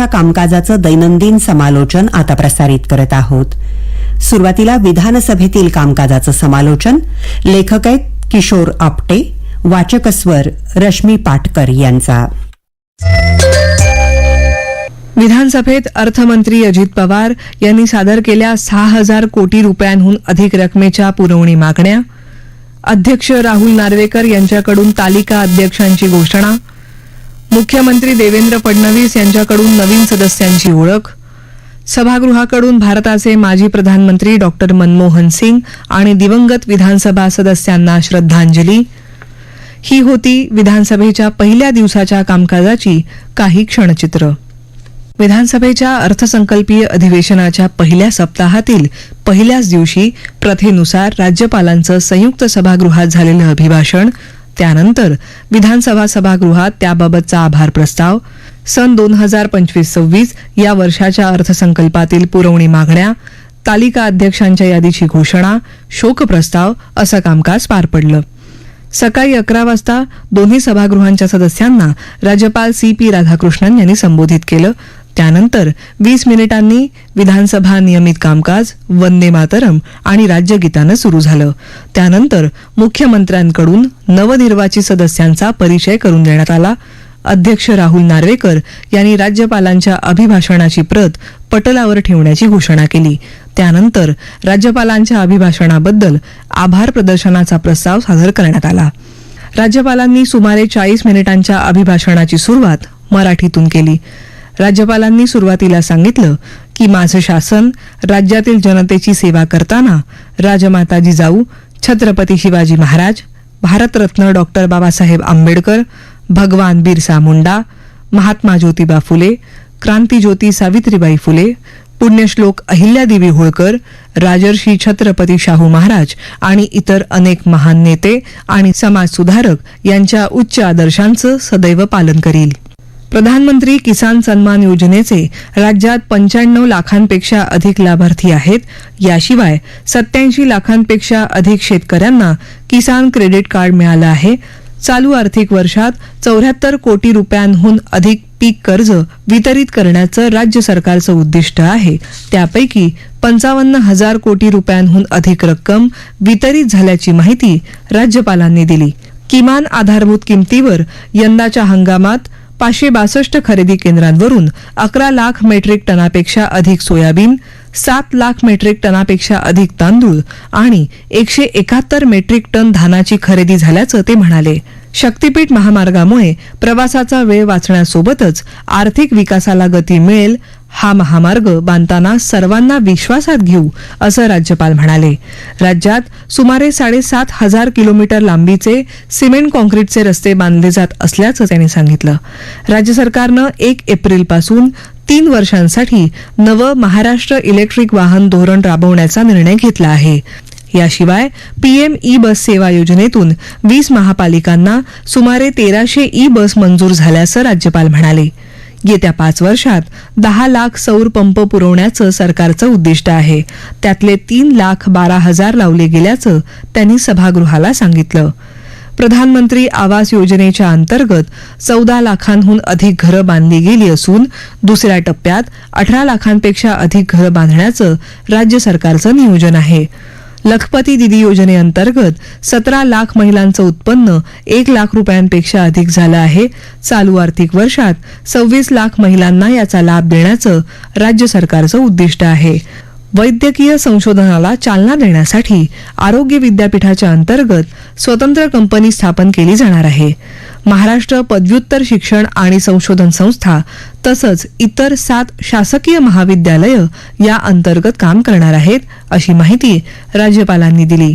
विधानसभेच्या कामकाजाचं दैनंदिन समालोचन आता प्रसारित करत आहोत. सुरुवातीला विधानसभेतील कामकाजाचं समालोचन लेखक आहेत किशोर आपटे वाचकस्वर रश्मी पाटकर यांचा. विधानसभेत अर्थमंत्री अजित पवार यांनी सादर केल्या सहा हजार कोटी रुपयांहून अधिक रकमेच्या पुरवणी मागण्या. अध्यक्ष राहुल नार्वेकर यांच्याकडून तालिका अध्यक्षांची घोषणा. मुख्यमंत्री देवेंद्र फडणवीस यांच्याकडून नवीन सदस्यांची ओळख. सभागृहाकडून भारताचे माजी प्रधानमंत्री डॉक्टर मनमोहन सिंग आणि दिवंगत विधानसभा सदस्यांना श्रद्धांजली. ही होती विधानसभेच्या पहिल्या दिवसाच्या कामकाजाची काही क्षणचित्र. विधानसभेच्या अर्थसंकल्पीय अधिवेशनाच्या पहिल्या सप्ताहातील पहिल्याच दिवशी प्रथेनुसार राज्यपालांचं संयुक्त सभागृहात झालेलं अभिभाषण त्यानंतर विधानसभा सभागृहात त्याबाबतचा आभार प्रस्ताव सन दोन हजार पंचवीस सव्वीस या वर्षाच्या अर्थसंकल्पातील पुरवणी मागण्या तालिका अध्यक्षांच्या यादीची घोषणा शोकप्रस्ताव असं कामकाज पार पडलं. सकाळी अकरा वाजता दोन्ही सभागृहांच्या सदस्यांना राज्यपाल सी पी राधाकृष्णन यांनी संबोधित केलं. त्यानंतर वीस मिनिटांनी विधानसभा नियमित कामकाज वंदे मातरम आणि राज्यगीतानं सुरू झालं. त्यानंतर मुख्यमंत्र्यांकडून नवनिर्वाचित सदस्यांचा परिचय करून देण्यात आला. अध्यक्ष राहुल नार्वेकर यांनी राज्यपालांच्या अभिभाषणाची प्रत पटलावर ठेवण्याची घोषणा केली. त्यानंतर राज्यपालांच्या अभिभाषणाबद्दल आभार प्रदर्शनाचा प्रस्ताव सादर करण्यात आला. राज्यपालांनी सुमारे चाळीस मिनिटांच्या अभिभाषणाची सुरुवात मराठीतून केली. राज्यपालांनी सुरुवातीला सांगितलं की माझं शासन राज्यातील जनतेची सेवा करताना राजमाता जिजाऊ छत्रपती शिवाजी महाराज भारतरत्न डॉक्टर बाबासाहेब आंबेडकर भगवान बिरसा मुंडा महात्मा ज्योतिबा फुले क्रांतीज्योती सावित्रीबाई फुले पुण्यश्लोक अहिल्यादेवी होळकर राजर्षी छत्रपती शाहू महाराज आणि इतर अनेक महान नेते आणि समाजसुधारक यांच्या उच्च आदर्शांचं सदैव पालन करील. प्रधानमंत्री किसान सन्मान योजनेचे राज्यात पंच्याण्णव लाखांपेक्षा अधिक लाभार्थी आहेत. याशिवाय सत्याऐंशी लाखांपेक्षा अधिक शेतकऱ्यांना किसान क्रेडिट कार्ड मिळालं आहे. चालू आर्थिक वर्षात चौऱ्याहत्तर कोटी रुपयांहून अधिक पीक कर्ज वितरित करण्याचं राज्य सरकारचं उद्दिष्ट आहे. त्यापैकी पंचावन्न हजार कोटी रुपयांहून अधिक रक्कम वितरित झाल्याची माहिती राज्यपालांनी दिली. किमान आधारभूत किमतीवर यंदाच्या हंगामात पाचशे बासष्ट खरेदी केंद्रांवरून अकरा लाख मेट्रिक टनापेक्षा अधिक सोयाबीन सात लाख मेट्रिक टनापेक्षा अधिक तांदूळ आणि एकशे एकाहत्तर मेट्रिक टन धानाची खरेदी झाल्याचं ते म्हणाले. शक्तीपीठ महामार्गामुळे प्रवासाचा वेळ वाचण्यासोबतच आर्थिक विकासाला गती मिळेल हा महामार्ग बांधताना सर्वांना विश्वासात घेऊ असं राज्यपाल म्हणाले. राज्यात सुमारे साडेसात हजार किलोमीटर लांबीचे सिमेंट कॉन्क्रीटचे रस्ते बांधले जात असल्याचं त्यांनी सांगितलं. राज्य सरकारनं एक एप्रिलपासून तीन वर्षांसाठी नवं महाराष्ट्र इलेक्ट्रिक वाहन धोरण राबवण्याचा निर्णय घेतला आहे. याशिवाय पीएम ई बस सेवा योजनेतून वीस महापालिकांना सुमारे तेराशे ई बस मंजूर झाल्याचं राज्यपाल म्हणाले. येत्या पाच वर्षात दहा लाख सौर पंप पुरवण्याचं सरकारचं उद्दिष्ट आहे. त्यातले तीन लाख बारा हजार लावले गेल्याचं त्यांनी सभागृहाला सांगितलं. प्रधानमंत्री आवास योजनेच्या अंतर्गत चौदा लाखांहून अधिक घरं बांधली गेली असून दुसऱ्या टप्प्यात अठरा लाखांपेक्षा अधिक घरं बांधण्याचं राज्य सरकारचं नियोजन आहे. लखपती दिदी योजनेअंतर्गत सतरा लाख महिलांचं उत्पन्न एक लाख रुपयांपेक्षा अधिक झालं आहे. चालू आर्थिक वर्षात सव्वीस लाख महिलांना याचा लाभ देण्याचं राज्य सरकारचं उद्दिष्ट आहे. वैद्यकीय संशोधनाला चालना देण्यासाठी आरोग्य विद्यापीठाच्या अंतर्गत स्वतंत्र कंपनी स्थापन केली जाणार आहे. महाराष्ट्र पदव्युत्तर शिक्षण आणि संशोधन संस्था तसंच इतर सात शासकीय महाविद्यालयं या अंतर्गत काम करणार आहेत अशी माहिती राज्यपालांनी दिली.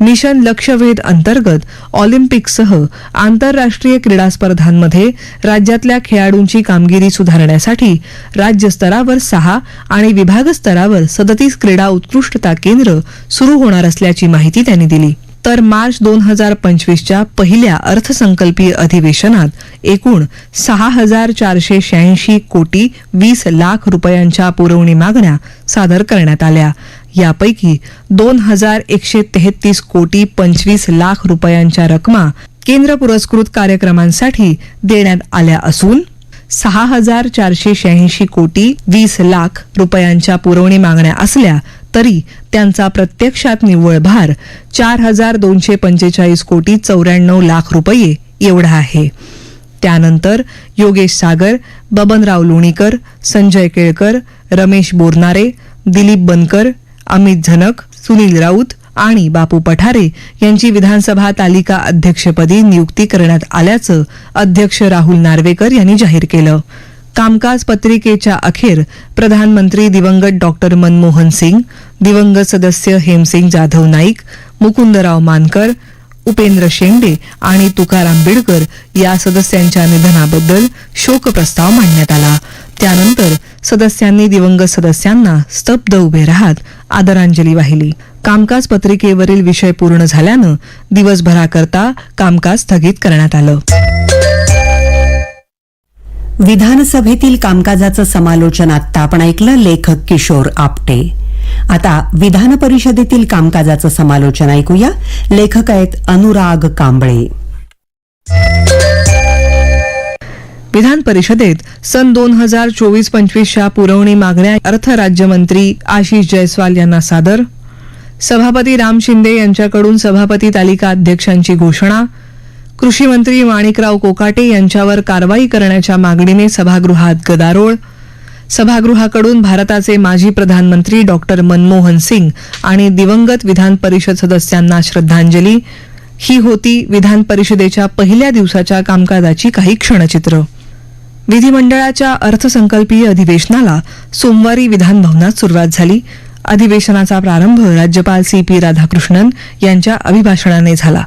मिशन लक्षवेध अंतर्गत ऑलिम्पिकसह आंतरराष्ट्रीय क्रीडा स्पर्धांमध्ये राज्यातल्या खेळाडूंची कामगिरी सुधारण्यासाठी राज्यस्तरावर सहा आणि विभागस्तरावर सदतीस क्रीडा उत्कृष्टता केंद्र सुरू होणार असल्याची माहिती त्यांनी दिली. तर मार्च दोन हजार पंचवीसच्या पहिल्या अर्थसंकल्पीय अधिवेशनात एकूण सहा हजार चारशे शहाऐंशी कोटी वीस लाख रुपयांच्या पुरवणी मागण्या सादर करण्यात आल्या. यापैकी दोन हजार एकशे तेहतीस कोटी पंचवीस लाख रुपयांच्या रकमा केंद्र पुरस्कृत कार्यक्रमांसाठी देण्यात आल्या असून सहा हजार चारशे शहाऐंशी कोटी वीस लाख रुपयांच्या पुरवणी मागण्या असल्या तरी त्यांचा प्रत्यक्षात निव्वळ भार चार हजार दोनशे पंचेचाळीस कोटी चौऱ्याण्णव लाख रुपये एवढा आहे. त्यानंतर योगेश सागर बबनराव लोणीकर संजय केळकर रमेश बोरनारे दिलीप बनकर अमित झनक सुनील राऊत आणि बापू पठारे यांची विधानसभा तालिका अध्यक्षपदी नियुक्ती करण्यात आल्याचं अध्यक्ष राहुल नार्वेकर यांनी जाहीर केलं. कामकाज पत्रिकेच्या अखेर प्रधानमंत्री दिवंगत डॉक्टर मनमोहन सिंग दिवंगत सदस्य हेमसिंग जाधव नाईक मुकुंदराव मानकर उपेंद्र शेंडे आणि तुकाराम बिडकर या सदस्यांच्या निधनाबद्दल शोकप्रस्ताव मांडण्यात आला. त्यानंतर सदस्यांनी दिवंगत सदस्यांना स्तब्ध उभे राहत आदरांजली वाहिली. कामकाज पत्रिकेवरील विषय पूर्ण झाल्यानं दिवसभराकरता कामकाज स्थगित करण्यात आलं. विधानसभेतील कामकाजाचं समालोचन आत्ता आपण ऐकलं लेखक किशोर आपटे. आता विधान परिषदेतील कामकाजाचं समालोचन ऐकूया. लेखक आहेत अनुराग कांबळे. विधान परिषदेत सन दोन हजार चोवीस पंचवीसच्या पुरवणी मागण्या अर्थ राज्यमंत्री आशिष जयस्वाल यांना सादर. सभापती राम शिंदे यांच्याकडून सभापती तालिका अध्यक्षांची घोषणा. कृषी मंत्री माणिकराव कोकाटे यांच्यावर कारवाई करण्याच्या मागणीने सभागृहात गदारोळ. सभागृहाकडून भारताचे माजी प्रधानमंत्री डॉक्टर मनमोहन सिंग आणि दिवंगत विधान परिषद सदस्यांना श्रद्धांजली. ही होती विधान परिषदेच्या पहिल्या दिवसाच्या कामकाजाची काही क्षणचित्र. विधिमंडळाच्या अर्थसंकल्पीय अधिवेशनाला सोमवारी विधान भवनात सुरुवात झाली. अधिवेशनाचा प्रारंभ राज्यपाल सी पी राधाकृष्णन यांच्या अभिभाषणाने झाला.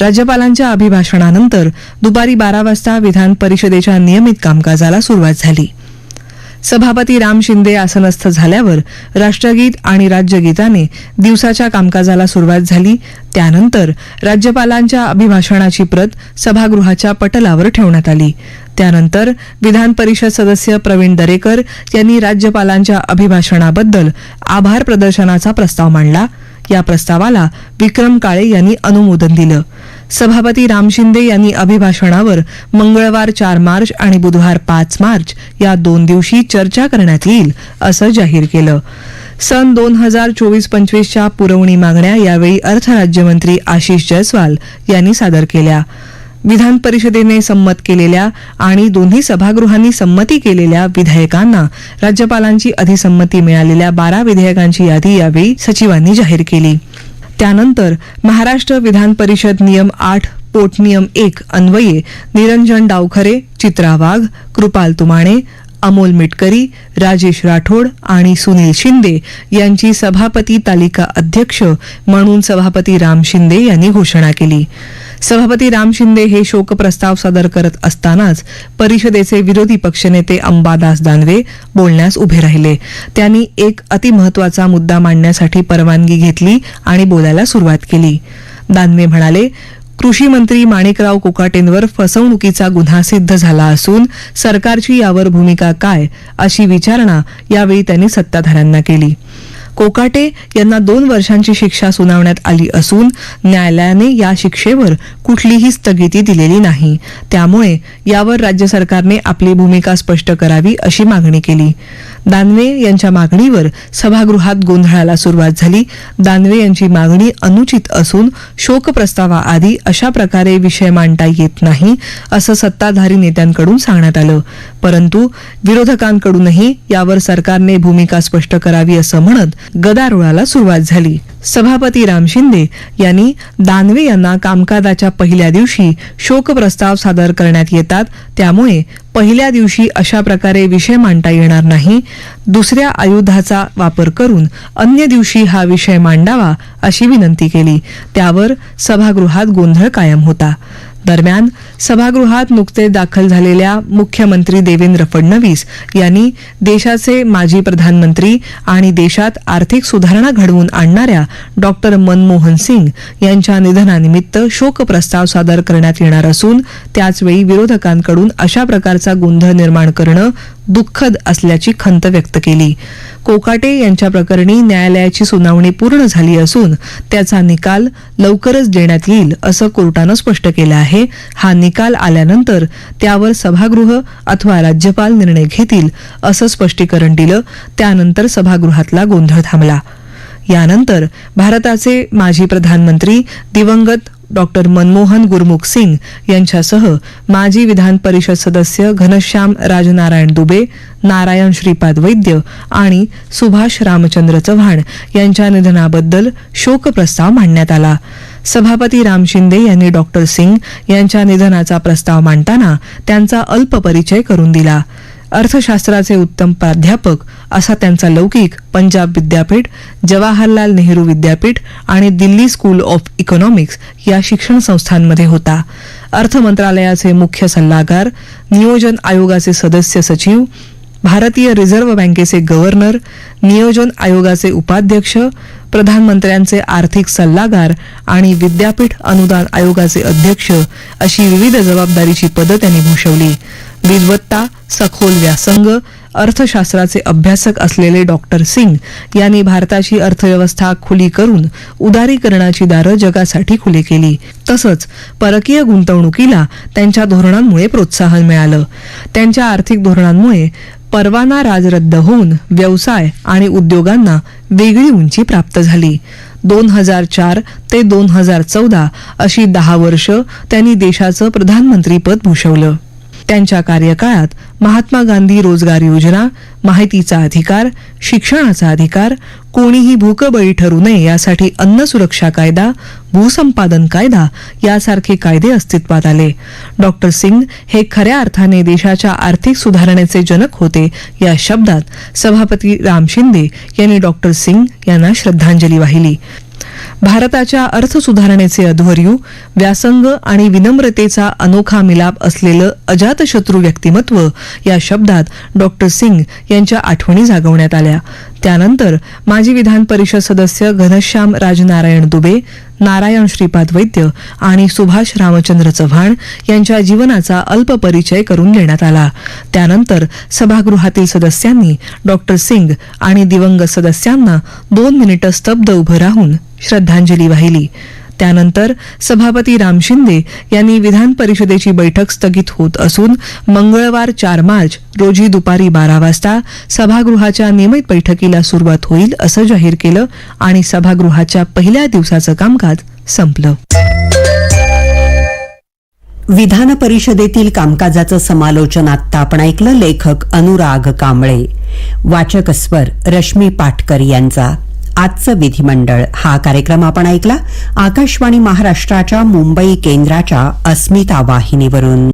राज्यपालांच्या अभिभाषणानंतर दुपारी बारा वाजता विधान परिषदेच्या नियमित कामकाजाला सुरुवात झाली. सभापती राम शिंदे आसनस्थ झाल्यावर राष्ट्रगीत आणि राज्यगीताने दिवसाच्या कामकाजाला सुरुवात झाली. त्यानंतर राज्यपालांच्या अभिभाषणाची प्रत सभागृहाच्या पटलावर ठेवण्यात आली. त्यानंतर विधान परिषद सदस्य प्रवीण दरेकर यांनी राज्यपालांच्या अभिभाषणाबद्दल आभार प्रदर्शनाचा प्रस्ताव मांडला. या प्रस्तावाला विक्रम काळे यांनी अनुमोदन दिलं. सभापती राम शिंदे यांनी अभिभाषणावर मंगळवार चार मार्च आणि बुधवार पाच मार्च या दोन दिवशी चर्चा करण्यात येईल असं जाहीर केलं. सन दोन हजार चोवीस पंचवीसच्या पुरवणी मागण्या यावेळी अर्थ राज्यमंत्री आशिष जयस्वाल यांनी सादर केल्या. विधान परिषदेने संमत केलेल्या आणि दोन्ही सभागृहांनी संमती केलेल्या विधेयकांना राज्यपालांची अधिसंमती मिळालेल्या बारा विधेयकांची यादी यावेळी सचिवांनी जाहीर केली. त्यानंतर महाराष्ट्र विधान परिषद नियम आठ पोटनियम एक अन्वये निरंजन डावखरे चित्रा वाघ कृपाल तुमाणे अमोल मिटकरी राजेश राठोड आणि सुनील शिंदे यांची सभापती तालिका अध्यक्ष म्हणून सभापती राम शिंदे यांनी घोषणा केली. सभापती राम शिंदे हे शोकप्रस्ताव सादर करत असतानाच परिषदेचे विरोधी पक्षनेते अंबादास दानवे बोलण्यास उभे राहिले. त्यांनी एक अतिमहत्वाचा मुद्दा मांडण्यासाठी परवानगी घेतली आणि बोलायला सुरुवात केली. दानवे म्हणाले कृषी मंत्री माणिकराव कोकाटेंवर फसवणुकीचा गुन्हा सिद्ध झाला असून सरकारची यावर भूमिका काय अशी विचारणा यावेळी त्यांनी सत्ताधाऱ्यांना केली. कोकाटे यांना दोन वर्षांची शिक्षा सुनावण्यात आली असून न्यायालयाने या शिक्षेवर कुठलीही स्थगिती दिलेली नाही. त्यामुळे यावर राज्य सरकारने आपली भूमिका स्पष्ट करावी अशी मागणी केली. दानवे यांच्या मागणीवर सभागृहात गोंधळाला सुरुवात झाली. दानवे यांची मागणी अनुचित असून शोकप्रस्तावाआधी अशा प्रकारे विषय मांडता येत नाही असं सत्ताधारी नेत्यांकडून सांगण्यात आलं. परंतु विरोधकांकडूनही यावर सरकारने भूमिका स्पष्ट करावी असं म्हणत गदारोळाला सुरुवात झाली. सभापती राम शिंदे यांनी दानवे यांना कामकाजाच्या पहिल्या दिवशी शोकप्रस्ताव सादर करण्यात येतात. त्यामुळे पहिल्या दिवशी अशा प्रकारे विषय मांडता येणार नाही. दुसऱ्या आयुधाचा वापर करून अन्य दिवशी हा विषय मांडावा अशी विनंती केली. त्यावर सभागृहात गोंधळ कायम होता. दरम्यान सभागृहात नुकते दाखल झालेल्या मुख्यमंत्री देवेंद्र फडणवीस यांनी देशाचे माजी प्रधानमंत्री आणि देशात आर्थिक सुधारणा घडवून आणणाऱ्या डॉक्टर मनमोहन सिंग यांच्या निधनानिमित्त शोकप्रस्ताव सादर करण्यात येणार असून त्याचवेळी विरोधकांकडून अशा प्रकारचा गोंधळ निर्माण करणं दुःखद असल्याची खंत व्यक्त केली. कोकाटे यांच्या प्रकरणी न्यायालयाची सुनावणी पूर्ण झाली असून त्याचा निकाल लवकरच देण्यात येईल असं कोर्टानं स्पष्ट केलं आहे. हा निकाल आल्यानंतर त्यावर सभागृह अथवा राज्यपाल निर्णय घेतील असं स्पष्टीकरण दिलं. त्यानंतर सभागृहातला गोंधळ थांबला. यानंतर भारताचे माजी प्रधानमंत्री दिवंगत डॉक्टर मनमोहन गुरमुख सिंग यांच्यासह माजी विधान परिषद सदस्य घनश्याम राजनारायण दुबे नारायण श्रीपाद वैद्य आणि सुभाष रामचंद्र चव्हाण यांच्या निधनाबद्दल शोकप्रस्ताव मांडण्यात आला. सभापती राम शिंदे यांनी डॉक्टर सिंग यांच्या निधनाचा प्रस्ताव मांडताना त्यांचा अल्प परिचय करून दिला. अर्थशास्त्राचे उत्तम प्राध्यापक असा त्यांचा लौकिक पंजाब विद्यापीठ जवाहरलाल नेहरू विद्यापीठ आणि दिल्ली स्कूल ऑफ इकॉनॉमिक्स या शिक्षण संस्थांमध्ये होता. अर्थ मंत्रालयाचे मुख्य सल्लागार नियोजन आयोगाचे सदस्य सचिव भारतीय रिझर्व्ह बँकेचे गव्हर्नर नियोजन आयोगाचे उपाध्यक्ष प्रधानमंत्र्यांचे आर्थिक सल्लागार आणि विद्यापीठ अनुदान आयोगाचे अध्यक्ष अशी विविध जबाबदारीची पदं त्यांनी भूषवली. विद्वत्ता सखोल व्यासंग अर्थशास्त्राचे अभ्यासक असलेले डॉक्टर सिंग यांनी भारताची अर्थव्यवस्था खुली करून उदारीकरणाची दारं जगासाठी खुली केली. तसंच परकीय गुंतवणुकीला त्यांच्या धोरणांमुळे प्रोत्साहन मिळालं. त्यांच्या आर्थिक धोरणांमुळे परवाना राज रद्द होऊन व्यवसाय आणि उद्योगांना वेगळी उंची प्राप्त झाली. दोन हजार चार ते दोन हजार चौदा अशी दहा वर्ष त्यांनी देशाचं प्रधानमंत्रीपद भूषवलं. त्यांच्या कार्यकाळात महात्मा गांधी रोजगार योजना माहितीचा अधिकार शिक्षणाचा अधिकार कोणीही भूकबळी ठरू नये यासाठी अन्न सुरक्षा कायदा भूसंपादन कायदा यासारखे कायदे अस्तित्वात आले. डॉक्टर सिंग हे खऱ्या अर्थाने देशाच्या आर्थिक सुधारणेचे जनक होते. या शब्दात सभापती राम शिंदे यांनी डॉक्टर सिंग यांना श्रद्धांजली वाहिली. भारताच्या अर्थसुधारणेचे अध्वर्यू व्यासंग आणि विनम्रतेचा अनोखा मिलाप असलेलं अजातशत्रू व्यक्तिमत्व या शब्दात डॉक्टर सिंग यांच्या आठवणी जागवण्यात आल्या. त्यानंतर माजी विधान परिषद सदस्य घनश्याम राजनारायण दुबे नारायण श्रीपाद वैद्य आणि सुभाष रामचंद्र चव्हाण यांच्या जीवनाचा अल्प परिचय करून देण्यात आला. त्यानंतर सभागृहातील सदस्यांनी डॉक्टर सिंग आणि दिवंगत सदस्यांना दोन मिनिटं स्तब्ध उभं राहून श्रद्धांजली वाहिली. त्यानंतर सभापती राम शिंदे यांनी विधान परिषदेची बैठक स्थगित होत असून मंगळवार चार मार्च रोजी दुपारी बारा वाजता सभागृहाच्या नियमित बैठकीला सुरुवात होईल असं जाहीर केलं आणि सभागृहाच्या पहिल्या दिवसाचं कामकाज संपलं. विधान परिषदेतील कामकाजाचं समालोचन आत्ता आपण ऐकलं लेखक अनुराग कांबळे. वाचकस्वर रश्मी पाटकर यांचा. आजचं विधिमंडळ. हा कार्यक्रम आपण ऐकला. आकाशवाणी महाराष्ट्राच्या मुंबई केंद्राच्या अस्मिता वाहिनीवरून.